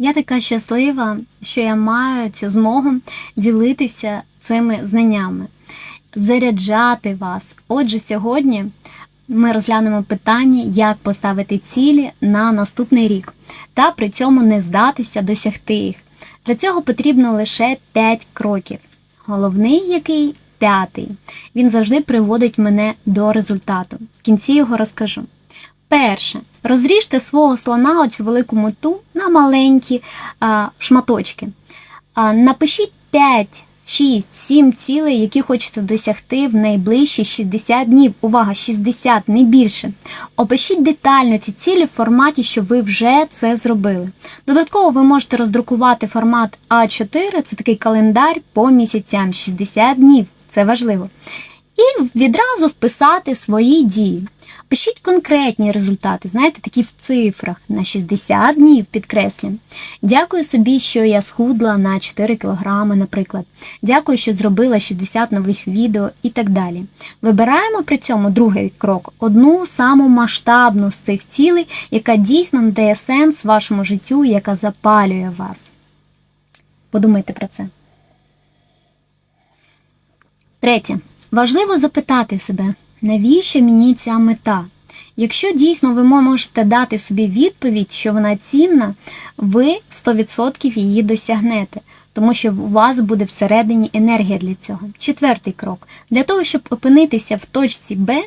Я така щаслива, що я маю цю змогу ділитися цими знаннями, заряджати вас. Отже, сьогодні ми розглянемо питання, як поставити цілі на наступний рік та при цьому не здатися досягти їх. Для цього потрібно лише 5 кроків. Головний який п'ятий. Він завжди приводить мене до результату. В кінці його розкажу. Перше, розріжте свого слона оцю велику мету на маленькі а, шматочки. А, напишіть 5, 6, 7 цілей, які хочете досягти в найближчі 60 днів. Увага, 60, не більше. Опишіть детально ці цілі в форматі, що ви вже це зробили. Додатково ви можете роздрукувати формат А4, це такий календар по місяцям, 60 днів. Це важливо. І відразу вписати свої дії. Пишіть конкретні результати, знаєте, такі в цифрах на 60 днів підкреслю. Дякую собі, що я схудла на 4 кілограми, наприклад. Дякую, що зробила 60 нових відео і так далі. Вибираємо при цьому другий крок одну саму масштабну з цих цілей, яка дійсно надає сенс вашому життю, яка запалює вас. Подумайте про це. Третє. Важливо запитати себе, навіщо мені ця мета? Якщо дійсно ви можете дати собі відповідь, що вона цінна, ви 100% її досягнете, тому що у вас буде всередині енергія для цього. Четвертий крок. Для того, щоб опинитися в точці Б,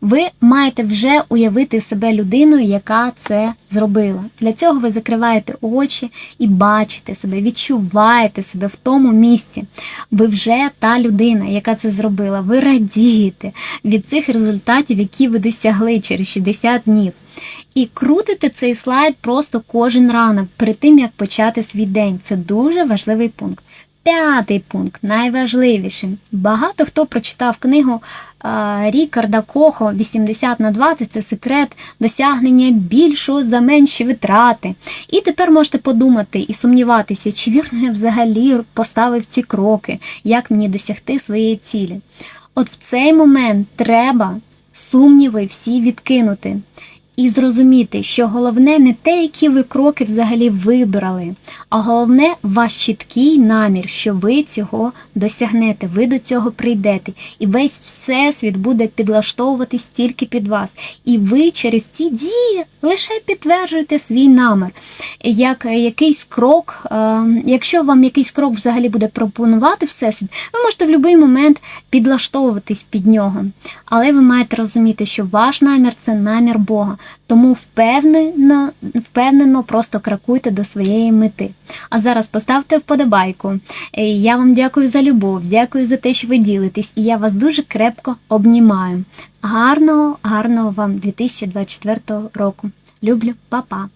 ви маєте вже уявити себе людиною, яка це зробила. Для цього ви закриваєте очі і бачите себе, відчуваєте себе в тому місці. Ви вже та людина, яка це зробила. Ви радієте від цих результатів, які ви досягли через 60 днів. І крутите цей слайд просто кожен ранок перед тим, як почати свій день. Це дуже важливий пункт. П'ятий пункт, найважливіший. Багато хто прочитав книгу Рікарда Кохо 80 на 20 це секрет досягнення більшого за менші витрати. І тепер можете подумати і сумніватися, чи вірно я взагалі поставив ці кроки, як мені досягти своєї цілі. От в цей момент треба сумніви всі відкинути. І зрозуміти, що головне не те, які ви кроки взагалі вибрали, а головне ваш чіткий намір, що ви цього досягнете, ви до цього прийдете, і весь всесвіт буде підлаштовуватись тільки під вас. І ви через ці дії лише підтверджуєте свій намір. Як якийсь крок, е, якщо вам якийсь крок взагалі буде пропонувати всесвіт, ви можете в будь-який момент підлаштовуватись під нього. Але ви маєте розуміти, що ваш намір це намір Бога. Тому впевнено, впевнено просто крокуйте до своєї мети. А зараз поставте вподобайку. Е, Я вам дякую за любов, дякую за те, що ви ділитесь, і я вас дуже крепко обнімаю. Гарного, гарного вам 2024 року. Люблю, па-па!